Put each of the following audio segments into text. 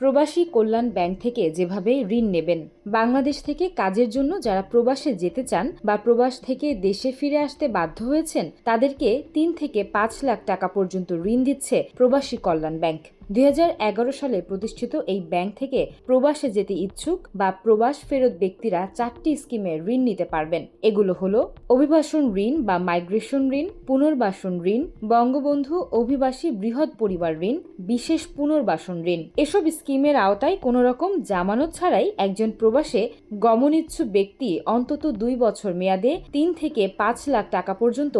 প্রবাসী কল্যাণ ব্যাংক থেকে যেভাবে ঋণ নেবেন, বাংলাদেশ থেকে কাজের জন্য যারা প্রবাসে যেতে চান বা প্রবাস থেকে দেশে ফিরে আসতে বাধ্য হয়েছেন, তাদেরকে তিন থেকে পাঁচ লাখ টাকা পর্যন্ত ঋণ দিচ্ছে প্রবাসী কল্যাণ ব্যাংক। দুই হাজার এগারো সালে প্রতিষ্ঠিত এই ব্যাংক থেকে প্রবাসে যেতে ইচ্ছুক বা প্রবাস ফেরত ব্যক্তিরা চারটি স্কিমে ঋণ নিতে পারবেন। এগুলো হলো অভিবাসন ঋণ বা মাইগ্রেশন ঋণ, পুনর্বাসন ঋণ, বঙ্গবন্ধু অভিবাসী বৃহৎ পরিবার ঋণ, বিশেষ পুনর্বাসন ঋণ। এসব স্কিমের আওতায় কোনো রকম জামানত ছাড়াই একজন প্রবাসে গমনিচ্ছু ব্যক্তি অন্তত দুই বছর মেয়াদে তিন থেকে পাঁচ লাখ টাকা পর্যন্ত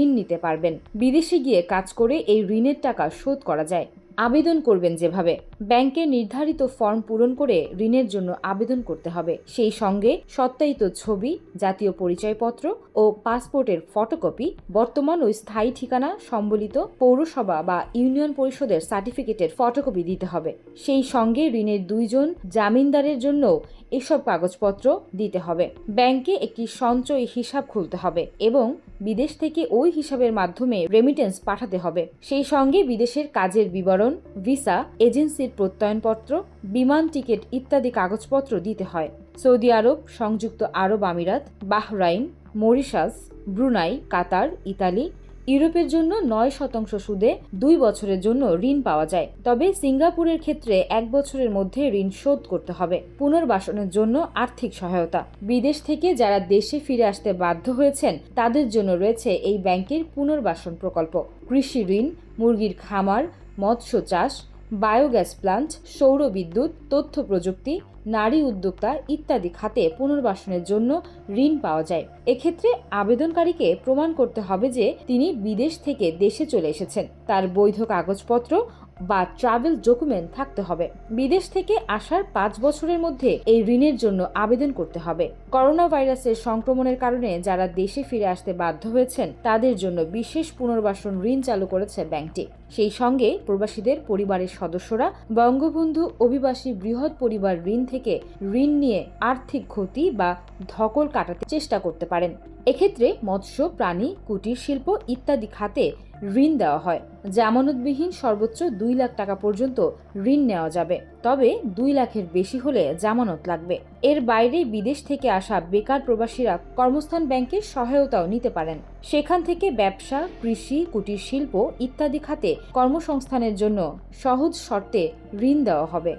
ঋণ নিতে পারবেন। বিদেশে গিয়ে কাজ করে এই ঋণের টাকা শোধ করা যায়। আবেদন করবেন যেভাবে। ব্যাংকে নির্ধারিত ফর্ম পূরণ করে ঋণের জন্য আবেদন করতে হবে। সেই সঙ্গে সত্যায়িত ছবি, জাতীয় পরিচয়পত্র ও পাসপোর্টের ফটোকপি, বর্তমান ও স্থায়ী ঠিকানা, সম্বলিত পৌরসভা বা ইউনিয়ন পরিষদের সার্টিফিকেটের ফটোকপি দিতে হবে। সেই সঙ্গে ঋণের দুইজন জামিনদারের জন্য এসব কাগজপত্র দিতে হবে। ব্যাংকে একটি সঞ্চয় হিসাব খুলতে হবে এবং বিদেশ থেকে ওই হিসাবের মাধ্যমে রেমিটেন্স পাঠাতে হবে। সেই সঙ্গে বিদেশের কাজের বিবরণ ভিসা এজেন্সির প্রত্যয়নপত্র, বিমান টিকিট ইত্যাদি কাগজপত্র দিতে হয়। সৌদি আরব, সংযুক্ত আরব আমিরাত, Bahrain, Mauritius, Brunei, Qatar, Italy ইউরোপের জন্য নয় শতাংশ সুদে দুই বছরের জন্য ঋণ পাওয়া যায়। তবে সিঙ্গাপুরের ক্ষেত্রে এক বছরের মধ্যে ঋণ শোধ করতে হবে। পুনর্বাসনের জন্য আর্থিক সহায়তা। বিদেশ থেকে যারা দেশে ফিরে আসতে বাধ্য হয়েছেন, তাদের জন্য রয়েছে এই ব্যাংকের পুনর্বাসন প্রকল্প। কৃষি ঋণ, মুরগির খামার, মৎস্য চাষ বায়োগ্যাস প্লান্ট সৌর বিদ্যুৎ, তথ্য প্রযুক্তি, নারী উদ্যোক্তা ইত্যাদি খাতে পুনর্বাসনের জন্য ঋণ পাওয়া যায়। এক্ষেত্রে আবেদনকারীকে প্রমাণ করতে হবে যে তিনি বিদেশ থেকে দেশে চলে এসেছেন। তার বৈধ কাগজপত্র বা ট্রাভেল ডকুমেন্ট থাকতে হবে। বিদেশ থেকে আসার পাঁচ বছরের মধ্যে এই ঋণের জন্য আবেদন করতে হবে। করোনা ভাইরাসের সংক্রমণের কারণে যারা দেশে ফিরে আসতে বাধ্য হয়েছেন, তাদের জন্য বিশেষ পুনর্বাসন ঋণ চালু করেছে ব্যাংকটি। সেই সঙ্গে প্রবাসীদের পরিবারের সদস্যরা, বঙ্গবন্ধু অভিবাসী বৃহৎ পরিবার ঋণ থেকে ঋণ নিয়ে আর্থিক ক্ষতি বা ধকল কাটাতে চেষ্টা করতে পারেন। এক্ষেত্রে মৎস্য, প্রাণী, কুটির শিল্প ইত্যাদি খাতে ঋণ দেওয়া হয়। জামানতবিহীন সর্বোচ্চ দুই লাখ টাকা পর্যন্ত ঋণ নেওয়া যাবে। তবে দুই লাখের বেশি হলে জামানত লাগবে। এর বাইরে বিদেশ থেকে আসা বেকার প্রবাসীরা কর্মস্থান ব্যাংকের সহায়তাও নিতে পারেন। সেখান থেকে ব্যবসা, কৃষি, কুটির শিল্প ইত্যাদি খাতে কর্মসংস্থানের জন্য সহজ শর্তে ঋণ দেওয়া হবে।